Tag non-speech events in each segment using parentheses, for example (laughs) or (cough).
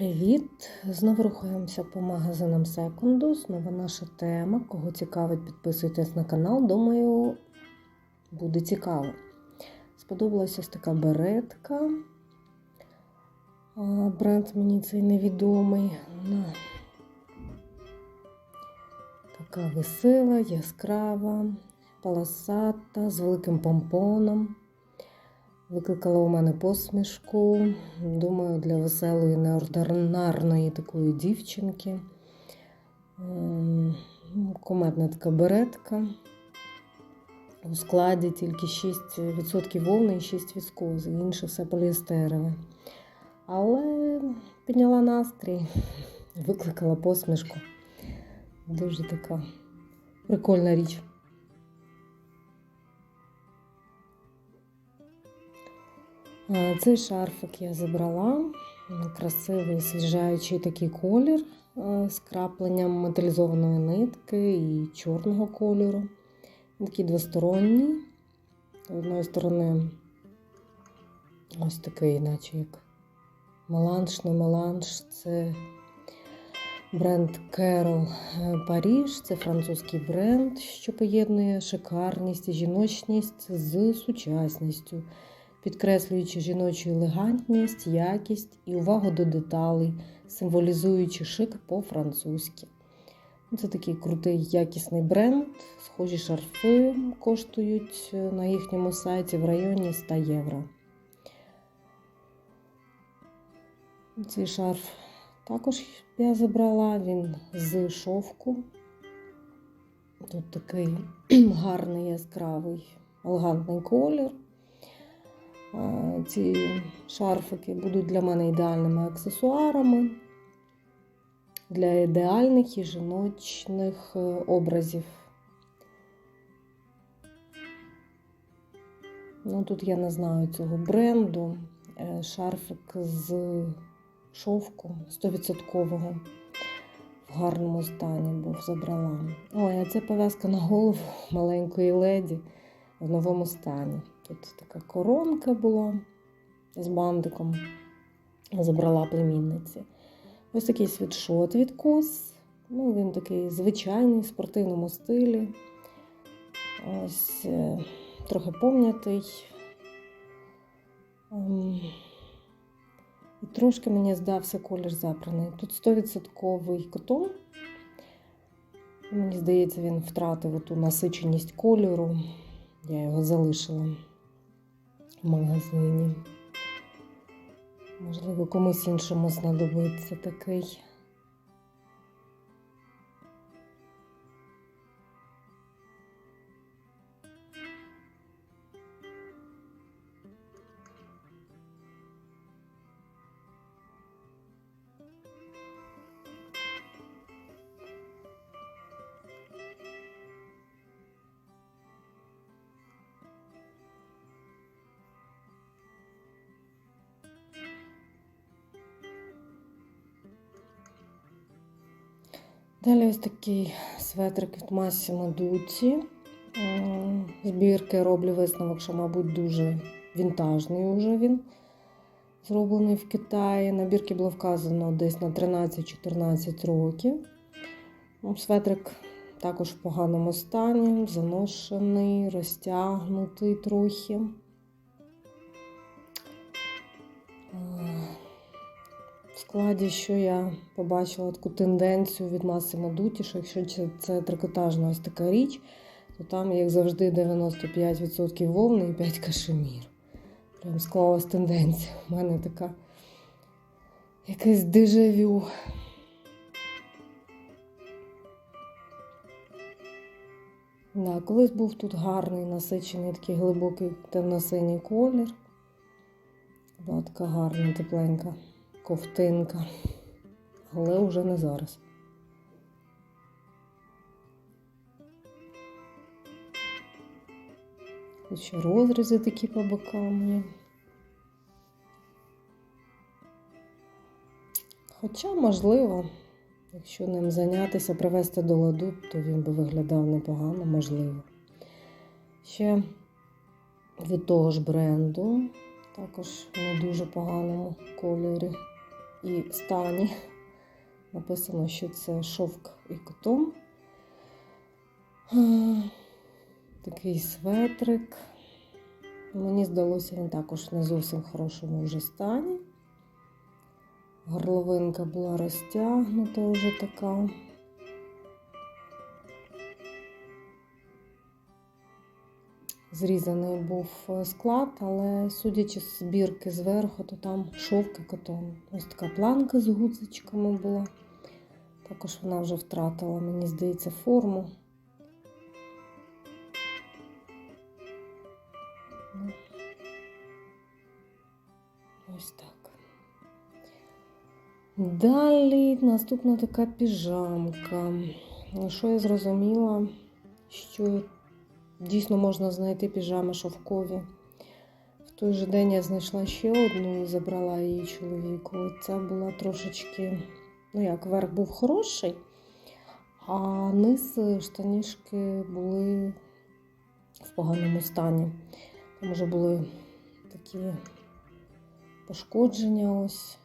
Привіт! Знову рухаємося по магазинам секунду. Знову наша тема. Кого цікавить, підписуйтесь на канал. Думаю, буде цікаво. Сподобалася ось така беретка. Бренд мені цей невідомий. Ну, Така весела, яскрава, полосата, з великим помпоном. Викликала у мене посмішку. Думаю, для веселої, неординарної такої дівчинки. Ем, Комедна така беретка. У складі тільки 6% вовни і 6 віскози, інше все поліестерове. Але підняла настрій, викликала посмішку. Дуже така прикольна річ. Цей шарфик я забрала. Красивий свіжаючий такий колір е, з крапленням металізованої нитки і чорного кольору. Такий двосторонній. З одної сторони, ось такий, наче як меланж, не меланж. Це бренд Carol Паріж. Це французький бренд, що поєднує шикарність і жіночність з сучасністю підкреслюючи жіночу елегантність, якість і увагу до деталей, символізуючи шик по-французьки. Це такий крутий якісний бренд. Схожі шарфи коштують на їхньому сайті в районі 100 євро. Цей шарф також я забрала, він з шовку. Тут такий (clears throat) гарний яскравий, елегантний колір. Ці шарфики будуть для мене ідеальними аксесуарами для ідеальних і жіночних е, образів. Ну, Тут я не знаю цього бренду. Е, шарфик з шовку 100% в гарному стані був забрала. Ой, а це пов'язка на голову (laughs) маленької леді в новому стані. Тут така коронка була з бандиком. Забрала племінниці. Ось такий світшот від кос. Ну, Він такий звичайний в спортивному стилі. Ось е, трохи пом'ятий. Ем, і трошки мені здався колір запраний. Тут 100% котон. Мені здається, він втратив ту насиченість кольору. Я його залишила в магазині. Можливо, комусь іншому знадобиться такий. Далі ось такий светрик від Massimo Dutti. Збірки роблю висновок, що, мабуть, дуже вінтажний уже він зроблений в Китаї. На бірки було вказано десь на 13-14 років. Ну, Светрик також в поганому стані, заношений, розтягнутий трохи. Складі, що я побачила таку тенденцію від Massimo Dutti, що якщо це трикотажна ось така річ, то там, як завжди, 95% вовни і 5 кашемір. Прям склалась тенденція. У мене така якесь дежавю. Да, Колись був тут гарний насичений такий глибокий темно-синій колір. Була така гарна, тепленька ковтинка, але вже не зараз. Тут ще розрізи такі по бокам. Хоча, можливо, якщо ним зайнятися, привести до ладу, то він би виглядав непогано, можливо. Ще від того ж бренду, також не дуже поганому кольорі. І стані. Написано, що це шовк і котон. Е, Такий светрик. Мені здалося, він також не зовсім хорошому вже стані. Горловинка була розтягнута вже така. Зрізаний був е, склад, але судячи з збірки зверху, то там шовк і котон. Ось така планка з гудзичками була. Також вона вже втратила, мені здається, форму. Ось так. Далі наступна така піжамка. Що я зрозуміла, що дійсно можна знайти піжами шовкові. В той же день я знайшла ще одну і забрала її чоловіку. Ця була трошечки, ну як, верх був хороший, а низ штанішки були в поганому стані. Там вже були такі пошкодження ось,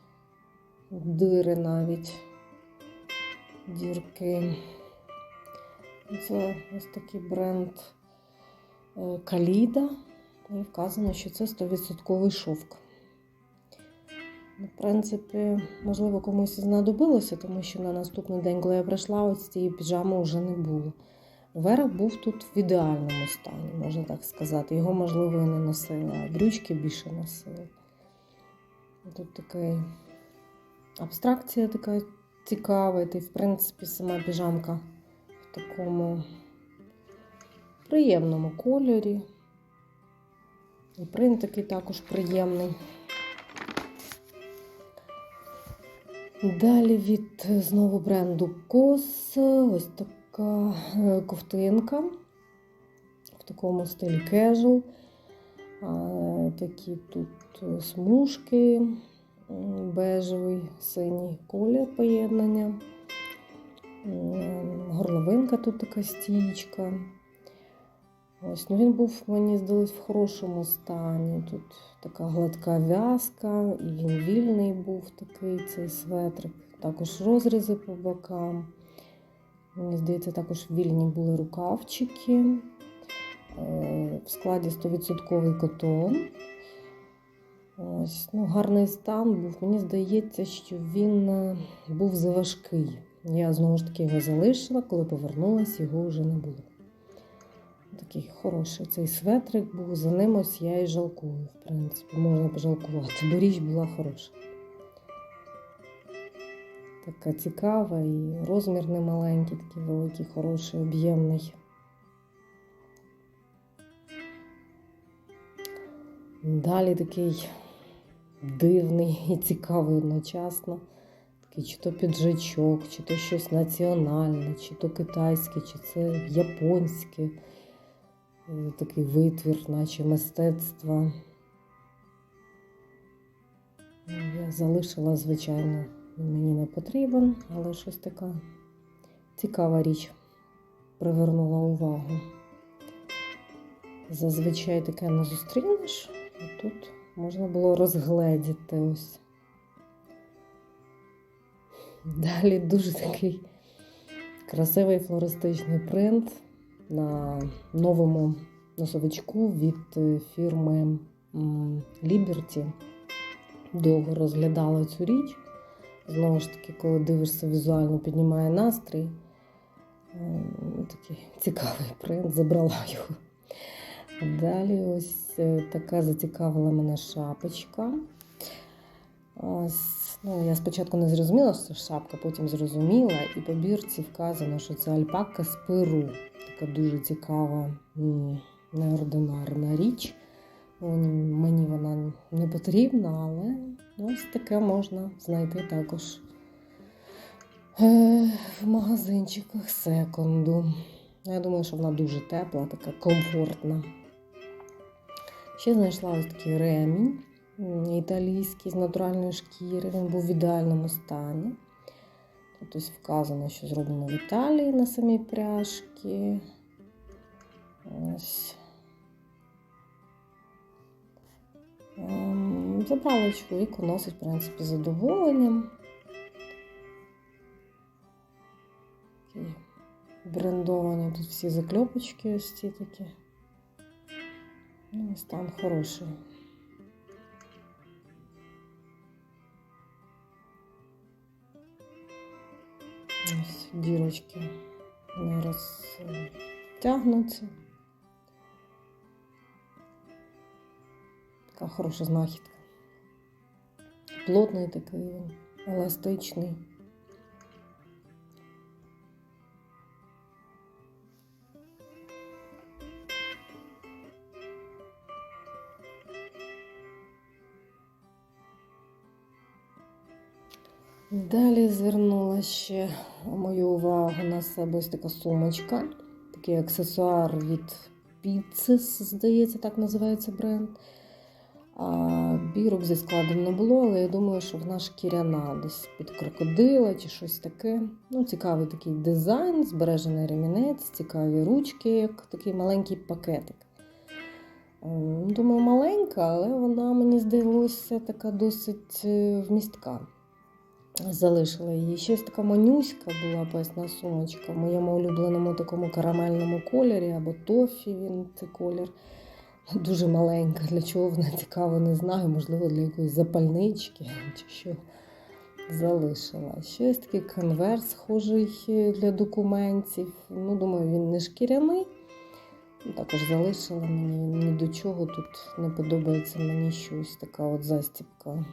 дири навіть, дірки. Це ось такий бренд е, Каліда. І вказано, що це 100% шовк. Ну, В принципі, можливо, комусь знадобилося, тому що на наступний день, коли я прийшла, ось цієї піжами вже не було. Верх був тут в ідеальному стані, можна так сказати. Його, можливо, і не носили, а брючки більше носили. Тут така абстракція така цікава, і, в принципі, сама піжамка в такому приємному кольорі. І принт такий також приємний. Далі від знову бренду Кос ось така е, ковтинка в такому стилі casual. Такі тут е, смужки, бежевий, синій колір поєднання. Горловинка тут така стічка. Ось, ну він був, мені здалось, в хорошому стані. Тут така гладка в'язка, і він вільний був такий цей светрик. Також розрізи по бокам. Мені здається, також вільні були рукавчики. Е, В складі 100% котон. Ось, ну, гарний стан був. Мені здається, що він е, був заважкий. Я знову ж таки його залишила, коли повернулася, його вже не було. Такий хороший цей светрик був, за ним ось я і жалкую, в принципі, можна пожалкувати, бо річ була хороша. Така цікава і розмір не маленький, такий великий, хороший, об'ємний. Далі такий дивний і цікавий одночасно. Такий чи то піджачок, чи то щось національне, чи то китайське, чи це японське. Е, Такий витвір, наче мистецтва. Ну, Я залишила, звичайно, мені не потрібен, але щось така цікава річ привернула увагу. Зазвичай таке не зустрінеш, а тут можна було розгледіти ось. Далі дуже такий красивий флористичний принт на новому носовичку від е, фірми Liberty. Довго розглядала цю річ. Знову ж таки, коли дивишся візуально, піднімає настрій. Ем, Такий цікавий принт, забрала його. Далі ось е, така зацікавила мене шапочка. Ось, ну, я спочатку не зрозуміла, що це шапка, потім зрозуміла, і по бірці вказано, що це альпака з Перу. Така дуже цікава, неординарна річ. Мені, вона не потрібна, але ось таке можна знайти також е, в магазинчиках секонду. Я думаю, що вона дуже тепла, така комфортна. Ще знайшла ось такий ремінь італійський з натуральної шкіри. Він був в ідеальному стані. Тут ось вказано, що зроблено в Італії на самій пряжці. Ось. Ем, Забрала чоловіку, носить, в принципі, задоволенням. Брендовані тут всі закльопочки ось ці такі. Ну, стан хороший. Ось дірочки не розтягнуться. Така хороша знахідка. Плотний такий, еластичний. Далі звернула ще мою увагу на себе ось така сумочка. Такий аксесуар від Pieces, здається, так називається бренд. А бірок зі складом не було, але я думаю, що вона шкіряна десь під крокодила чи щось таке. Ну, Цікавий такий дизайн, збережений ремінець, цікаві ручки, як такий маленький пакетик. Ем, Думаю, маленька, але вона, мені здалося, така досить е, вмістка. Залишила її. Щось така манюська була поясна сумочка в моєму улюбленому такому карамельному кольорі або тофі він цей колір. Дуже маленька. Для чого вона цікаво, не знаю. Можливо, для якоїсь запальнички чи що залишила. Щось такий конверт, схожий для документів. Ну, думаю, він не шкіряний. Також залишила мені ні до чого тут не подобається мені щось така от застібка.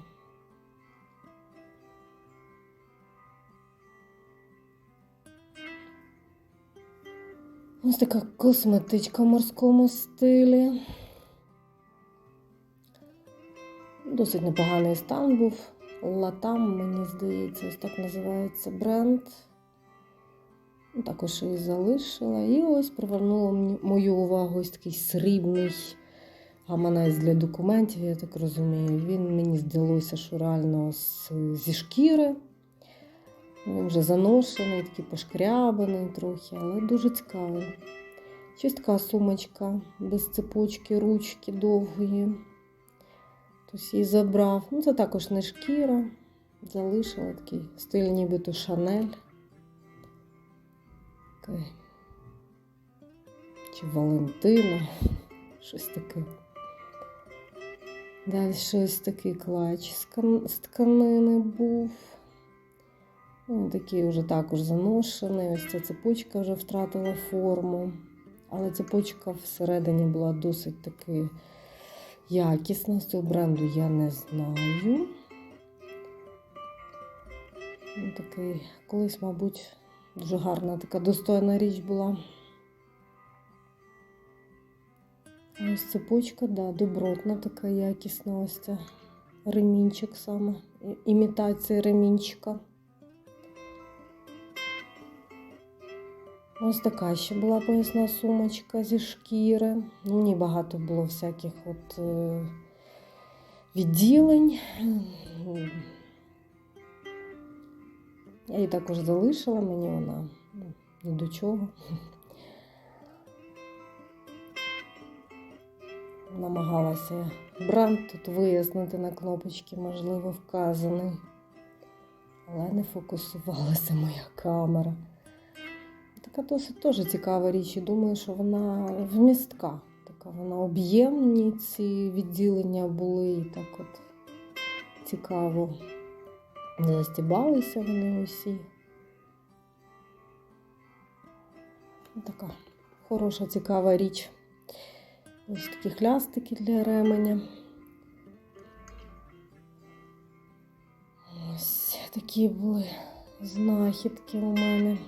Ось така косметичка в морському стилі. Досить непоганий стан був. Латам, мені здається, ось так називається бренд. Також її залишила. І ось привернула мою увагу ось такий срібний гаманець для документів, я так розумію. Він мені здалося, що реально зі шкіри. Він вже заношений, такий пошкрябаний трохи, але дуже цікавий. Щось така сумочка без цепочки, ручки довгої. Хтось її забрав. Ну, це також не шкіра. Залишила такий стиль, нібито Шанель. Такий. Чи Валентина. Щось таке. Далі щось такий клач з тканини був. Він такий вже також заношений. Ось ця цепочка вже втратила форму. Але цепочка всередині була досить таки якісна. З цього бренду я не знаю. Він такий, колись, мабуть, дуже гарна така достойна річ була. Ось цепочка, да, добротна, така якісна. Ось це ремінчик саме. Імітація ремінчика. Ось така ще була поясна сумочка зі шкіри. Ну, ній багато було всяких от е, відділень. Я її також залишила, мені вона ну, ні до чого. Намагалася бренд тут вияснити на кнопочці, можливо, вказаний. Але не фокусувалася моя камера. Така досить теж цікава річ. І думаю, що вона вмістка. Така вона об'ємні, ці відділення були і так от цікаво. Застібалися вони усі. Така хороша, цікава річ. Ось такі хлястики для ременя. Ось такі були знахідки у мене.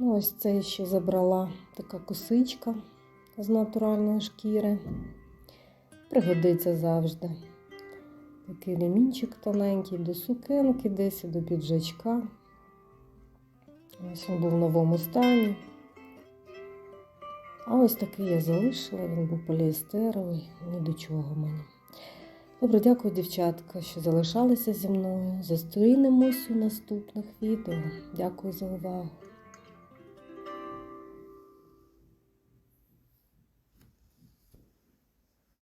Ну, ось це ще забрала така косичка з натуральної шкіри. Пригодиться завжди. Такий ремінчик тоненький до сукенки, десь до піджачка. Ось він був в новому стані. А ось такий я залишила, він був поліестеровий, ні до чого мені. Добре, дякую, дівчатка, що залишалися зі мною. Зустрінемось у наступних відео. Дякую за увагу.